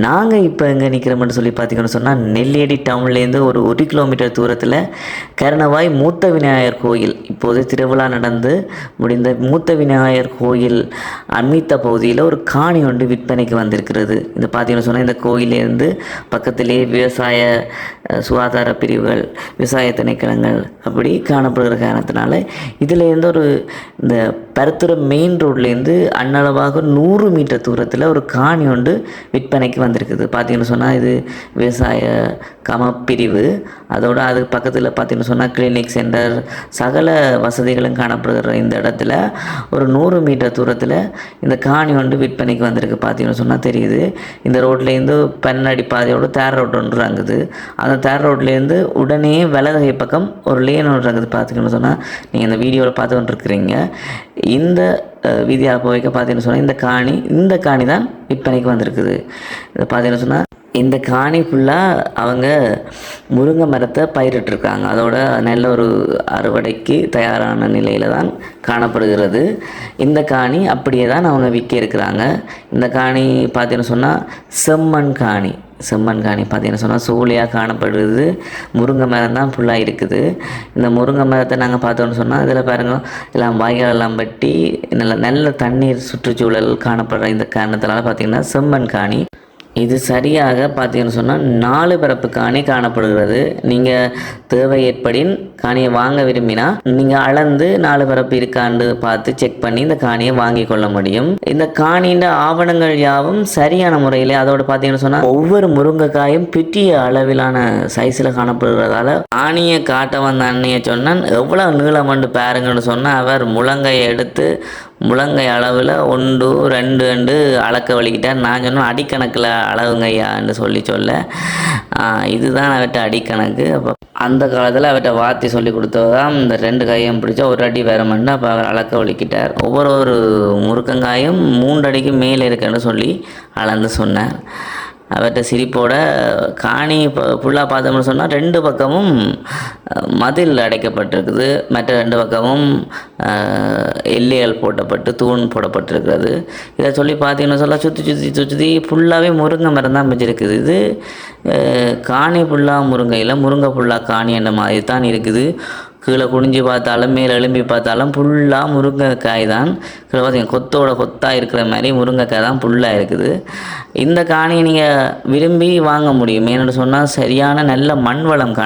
நாங்கள் இப்போ எங்கே நிற்கிறோம்னு சொல்லி பார்த்திங்கன்னு சொன்னால் நெல்லியடி டவுன்லேருந்து ஒரு ஒரு கிலோமீட்டர் தூரத்தில் கருணவாய் மூத்த விநாயகர் கோயில் இப்போது திருவிழா நடந்து முடிந்த மூத்த விநாயகர் கோயில் அண்மித்த பகுதியில் ஒரு காணி ஒன்று விற்பனைக்கு வந்திருக்கிறது. இந்த பார்த்திங்கன்னு சொன்னால் இந்த கோயிலேருந்து பக்கத்திலே விவசாய சுகாதார பிரிவுகள் விவசாய திணைக்களங்கள் அப்படி காணப்படுகிற காரணத்தினால இதுலேருந்து ஒரு இந்த பருத்துறை மெயின் ரோட்லேருந்து அன்னளவாக நூறு மீட்டர் தூரத்தில் ஒரு காணி ஒன்று விற்பனைக்கு வந்திருக்குது. பார்த்தீங்கன்னு சொன்னால் இது விவசாய கமப்பிரிவு. அதோட அதுக்கு பக்கத்தில் பார்த்தீங்கன்னு சொன்னால் கிளினிக் சென்டர் சகல வசதிகளும் காணப்படுகிற இந்த இடத்துல ஒரு நூறு மீட்டர் தூரத்தில் இந்த காணி ஒன்று விற்பனைக்கு வந்திருக்கு பார்த்தீங்கன்னு சொன்னால் தெரியுது. இந்த ரோட்லேருந்து பன்னடி பாதையோட தேர் ரோடு ஒன்று இறங்குது அந்த தேர் ரோட்லேருந்து உடனே வலதுகை பக்கம் ஒரு லேன் ஒன்று இறங்குது பார்த்தீங்கன்னு சொன்னால் நீங்கள் இந்த வீடியோவில் பார்த்து கொண்டிருக்கிறீங்க இந்த வீதியாக போய்க்க பார்த்தீங்கன்னு சொன்னால் இந்த காணி இந்த காணி தான் விற்பனைக்கு வந்திருக்குது. இதை பார்த்தீங்கன்னு சொன்னால் இந்த காணி ஃபுல்லாக அவங்க முருங்கை மரத்தை பயிரிட்டிருக்காங்க. அதோட நல்ல ஒரு அறுவடைக்கு தயாரான நிலையில் தான் காணப்படுகிறது. இந்த காணி அப்படியே தான் அவங்க விற்க இருக்கிறாங்க. இந்த காணி பார்த்தீங்கன்னு சொன்னால் செம்மண் காணி. செம்மண் காணி பார்த்தீங்கன்னு சொன்னால் சூழலியாக காணப்படுது முருங்கை மரம் தான் ஃபுல்லாக இருக்குது. இந்த முருங்கை மரத்தை நாங்கள் பார்த்தோன்னு சொன்னால் இதில் பாருங்க எல்லாம் வாய்க்கால் எல்லாம் வெட்டி நல்ல நல்ல தண்ணீர் சுற்றுச்சூழல் காணப்படுற இந்த காரணத்தினால பார்த்தீங்கன்னா செம்மண் காணி. இது சரியாக பார்த்தீங்கன்னு சொன்னால் நாலு பிறப்புக்கானே காணி காணப்படுகிறது. நீங்கள் தேவை ஏற்படின் காணியை வாங்க விரும்பினா நீங்கள் அளந்து நாலு பரப்பு இருக்கான்னு பார்த்து செக் பண்ணி இந்த காணியை வாங்கி கொள்ள முடியும். இந்த காணியின் ஆவணங்கள் யாவும் சரியான முறையில் அதோட பார்த்தீங்கன்னு சொன்னால் ஒவ்வொரு முருங்கைக்காயும் பிட்டிய அளவிலான சைஸில் காணப்படுகிறதால காணியை காட்ட வந்த அண்ணியை சொன்னான் எவ்வளோ நீளம் வந்து பாருங்கன்னு சொன்னால் அவர் முழங்கையை எடுத்து முழங்கை அளவில் ஒன்று ரெண்டு ரெண்டு அளக்க வலிக்கிட்டார். நான் சொன்னேன் அடிக்கணக்கில் அளவுங்கய்யான்னு சொல்லி சொல்ல. இதுதான் அவர்கிட்ட அடிக்கணக்கு. அப்போ அந்த காலத்தில் அவர்கிட்ட வார்த்தை சொல்லி கொடுத்ததான் இந்த ரெண்டு கையும் பிடிச்சா ஒரு அடி வேற மண்டு அப்போ அவர் அளக்க வலிக்கிட்டார். ஒவ்வொரு ஒரு முருக்கங்காயும் மூன்று அடிக்கு மேலே இருக்குன்னு சொல்லி அளந்து சொன்னார். அவர்கிட்ட சிரிப்போட காணி இப்போ ஃபுல்லாக பார்த்தோம்னு சொன்னால் ரெண்டு பக்கமும் மதில் அடைக்கப்பட்டிருக்குது. மற்ற ரெண்டு பக்கமும் எல்லைகள் போட்டப்பட்டு தூண் போடப்பட்டிருக்கிறது. இதை சொல்லி பார்த்தீங்கன்னு சொல்ல சுற்றி சுற்றி சுற்றி ஃபுல்லாகவே முருங்கை மரம் தான் வச்சிருக்குது இது காணி ஃபுல்லாக முருங்கையில் முருங்கை ஃபுல்லாக காணி என்ற மாதிரி தான் இருக்குது. கீழே குனிஞ்சு பார்த்தாலும் மேலே எழும்பி பார்த்தாலும் ஃபுல்லாக முருங்கைக்காய் தான். கீழே பார்த்தீங்க கொத்தோட கொத்தாக இருக்கிற மாதிரி முருங்கைக்காய் தான் ஃபுல்லாக இருக்குது. இந்த காணியை நீங்கள் விரும்பி வாங்க முடியும். ஏன்னு சொன்னால் சரியான நல்ல மண் வளம் கா